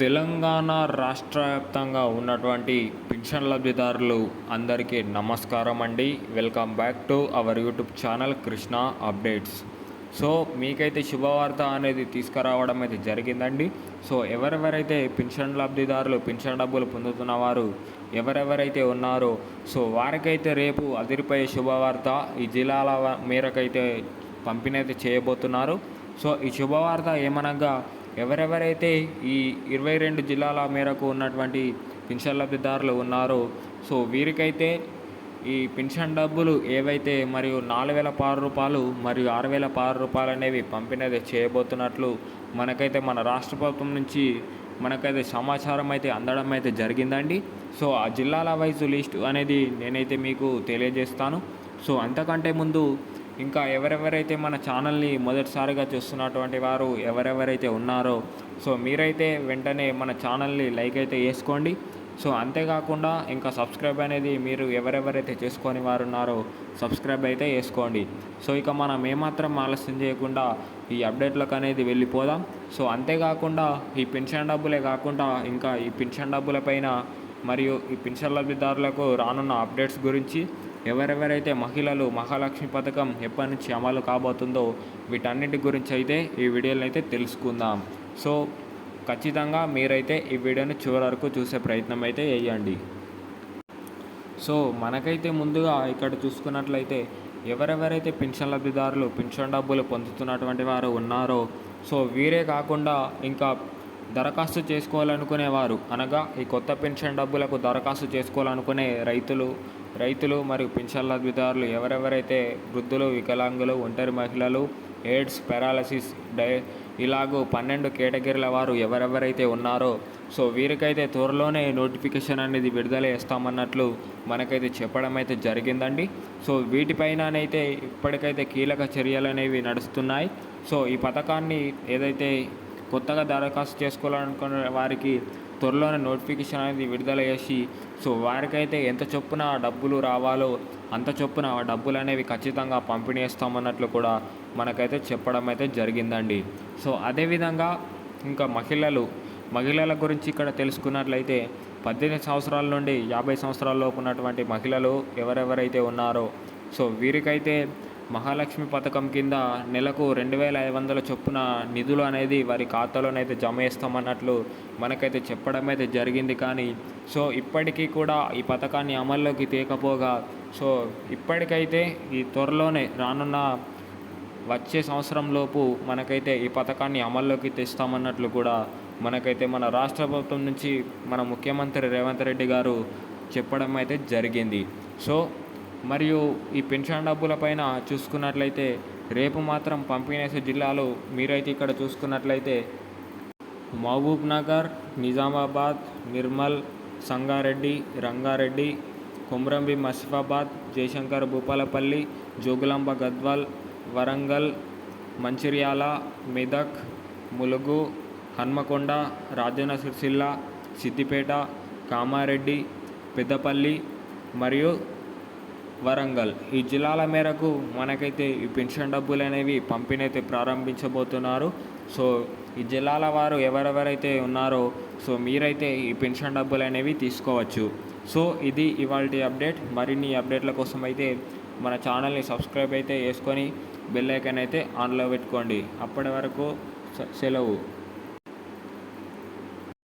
తెలంగాణ రాష్ట్ర వ్యాప్తంగా ఉన్నటువంటి పింఛన్ లబ్ధిదారులు అందరికీ నమస్కారం అండి. Welcome back to our YouTube channel Krishna updates so మీకైతే శుభవార్త అనేది తీసుకురావడం అయితే జరిగిందండి. సో ఎవరెవరైతే పింఛన్ లబ్ధిదారులు పింఛన్ డబ్బులు పొందుతున్నవారు ఎవరెవరైతే ఉన్నారో సో వారికైతే రేపు అదిరిపోయే శుభవార్త ఈ జిల్లాల మేరకైతే పంపిణీ అయితే చేయబోతున్నారు. సో ఈ శుభవార్త ఏమనగా ఎవరెవరైతే ఈ ఇరవై రెండు జిల్లాల మేరకు ఉన్నటువంటి పింఛన్ లబ్ధిదారులు ఉన్నారో సో వీరికైతే ఈ పెన్షన్ డబ్బులు ఏవైతే మరియు నాలుగు వేల పారు రూపాయలు మరియు ఆరు వేల పారు రూపాయలు అనేవి పంపిణీ చేయబోతున్నట్లు మనకైతే మన రాష్ట్ర ప్రభుత్వం నుంచి మనకైతే సమాచారం అయితే అందడం అయితే జరిగిందండి. సో ఆ జిల్లాల వైజ్ లిస్ట్ అనేది నేనైతే మీకు తెలియజేస్తాను. సో అంతకంటే ముందు ఇంకా ఎవరెవరైతే మన ఛానల్ని మొదటిసారిగా చూస్తున్నటువంటి వారు ఎవరెవరైతే ఉన్నారో సో మీరైతే వెంటనే మన ఛానల్ని లైక్ అయితే వేసుకోండి సో అంతేకాకుండా ఇంకా సబ్స్క్రైబ్ అనేది మీరు ఎవరెవరైతే చేసుకొని వారు ఉన్నారో సబ్స్క్రైబ్ అయితే చేసుకోండి. సో ఇక మనం ఏమాత్రం ఆలస్యం చేయకుండా ఈ అప్డేట్లకు అనేది వెళ్ళిపోదాం. సో అంతేకాకుండా ఈ పెన్షన్ డబ్బులే కాకుండా ఇంకా ఈ పెన్షన్ డబ్బులపైన మరియు ఈ పెన్షన్ లబ్ధిదారులకు రానున్న అప్డేట్స్ గురించి ఎవరెవరైతే మహిళలు మహాలక్ష్మి పథకం ఎప్పటి నుంచి అమలు కాబోతుందో వీటన్నిటి గురించి అయితే ఈ వీడియోలో అయితే తెలుసుకుందాం. సో ఖచ్చితంగా మీరైతే ఈ వీడియోని చివరి వరకు చూసే ప్రయత్నం అయితే చేయండి. సో మనకైతే ముందుగా ఇక్కడ చూసుకున్నట్లయితే ఎవరెవరైతే పెన్షన్ లబ్ధిదారులు పెన్షన్ డబ్బులు పొందుతున్నటువంటి వారు ఉన్నారో సో వీరే కాకుండా ఇంకా దరఖాస్తు చేసుకోవాలనుకునేవారు. అనగా ఈ కొత్త పెన్షన్ డబ్బులకు దరఖాస్తు చేసుకోవాలనుకునే రైతులు రైతులు మరియు పెన్షన్ లబ్ధిదారులు ఎవరెవరైతే వృద్ధులు వికలాంగులు ఒంటరి మహిళలు ఎయిడ్స్ పెరాలసిస్ డై ఇలాగూ పన్నెండు కేటగిరీల వారు ఎవరెవరైతే ఉన్నారో సో వీరికైతే త్వరలోనే నోటిఫికేషన్ అనేది విడుదల చేస్తామన్నట్లు మనకైతే చెప్పడం అయితే జరిగిందండి. సో వీటిపైననైతే ఇప్పటికైతే కీలక చర్యలు అనేవి నడుస్తున్నాయి. సో ఈ పథకాన్ని ఏదైతే కొత్తగా దరఖాస్తు చేసుకోవాలనుకునే వారికి త్వరలోనే నోటిఫికేషన్ అనేది విడుదల చేసి సో వారికైతే ఎంత చొప్పున డబ్బులు రావాలో అంత చొప్పున ఆ డబ్బులు అనేవి ఖచ్చితంగా పంపిణీ చేస్తామన్నట్లు కూడా మనకైతే చెప్పడం అయితే జరిగిందండి. సో అదేవిధంగా ఇంకా మహిళలు మహిళల గురించి ఇక్కడ తెలుసుకున్నట్లయితే పద్దెనిమిది సంవత్సరాల నుండి యాభై సంవత్సరాల లోపు ఉన్నటువంటి మహిళలు ఎవరెవరైతే ఉన్నారో సో వీరికైతే మహాలక్ష్మి పథకం కింద నెలకు రెండు వేల ఐదు వందల చొప్పున నిధులు అనేది వారి ఖాతాలోనైతే జమ చేస్తామన్నట్లు మనకైతే చెప్పడం అయితే జరిగింది కానీ సో ఇప్పటికీ కూడా ఈ పథకాన్ని అమల్లోకి తీయకపోగా సో ఇప్పటికైతే ఈ త్వరలోనే రానున్న వచ్చే సంవత్సరంలోపు మనకైతే ఈ పథకాన్ని అమల్లోకి తెస్తామన్నట్లు కూడా మనకైతే మన రాష్ట్ర ప్రభుత్వం నుంచి మన ముఖ్యమంత్రి రేవంత్ రెడ్డి గారు చెప్పడం అయితే జరిగింది. సో మరియు ఈ పెన్షన్ డబ్బులపైన చూసుకున్నట్లయితే రేపు మాత్రం పంపిణీ చేసే జిల్లాలు మీరైతే ఇక్కడ చూసుకున్నట్లయితే మహబూబ్ నగర్ నిజామాబాద్ నిర్మల్ సంగారెడ్డి రంగారెడ్డి కుమ్రంబి మసిఫాబాద్ జయశంకర్ భూపాలపల్లి జోగులాంబ గద్వాల్ వరంగల్ మంచిర్యాల మెదక్ ములుగు హన్మకొండ రాజన్న సిరిసిల్ల సిద్దిపేట కామారెడ్డి పెద్దపల్లి మరియు వరంగల్. ఈ జిల్లాల మేరకు మనకైతే ఈ పెన్షన్ డబ్బులు అనేవి పంపిణీ అయితే ప్రారంభించబోతున్నారు. సో ఈ జిల్లాల వారు ఎవరెవరైతే ఉన్నారో సో మీరైతే ఈ పెన్షన్ డబ్బులు అనేవి తీసుకోవచ్చు. సో ఇది ఇవాళ అప్డేట్. మరిన్ని అప్డేట్ల కోసం అయితే మన ఛానల్ని సబ్స్క్రైబ్ అయితే చేసుకొని బెల్ ఐకాన్ అయితే ఆన్లో పెట్టుకోండి. అప్పటి వరకు సెలవు.